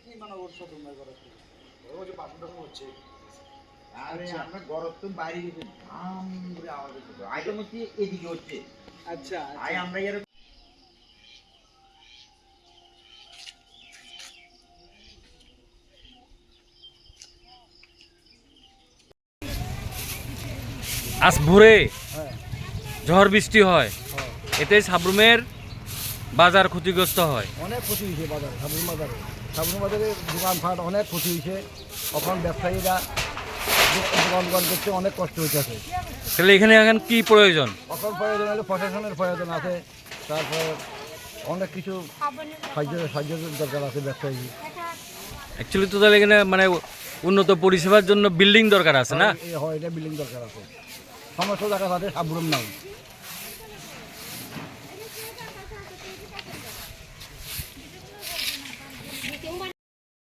কি মানে তোমরা করো ওই যে বাথরুম টাথরুম হচ্ছে আরে আচ্ছা। আমরা গরম তো বাইরে গেছে। ধাম করে আওয়াজ হচ্ছে এদিকে হচ্ছে। আচ্ছা আই আমরা এর আজ ভোরে হ্যাঁ। ঝড় বৃষ্টি হয়। হ্যাঁ। এতে সাবরুমের বাজার ক্ষতিগ্রস্ত হয়। অনেক ক্ষতি হয়েছে বাজার সাবরুম বাজারে। সাবরুম বাজারে দোকানপাট অনেক ক্ষতি হয়েছে। এখন ব্যবসায়ীরা দোকান দোকান করতে অনেক কষ্ট হইতেছে তাহলে এখানে এখন কি প্রয়োজন? এখন প্রয়োজন হলে প্রশাসনের প্রয়োজন আছে। তারপর অনেক কিছু সাহায্য সাহায্যের দরকার আছে ব্যবসায়ী অ্যাকচুয়ালি তো তাহলে এখানে মানে উন্নত পরিষেবার জন্য বিল্ডিং দরকার আছে না? হয় এটা বিল্ডিং দরকার আছে। সমস্ত জায়গা তাদের সাবরুম নাই।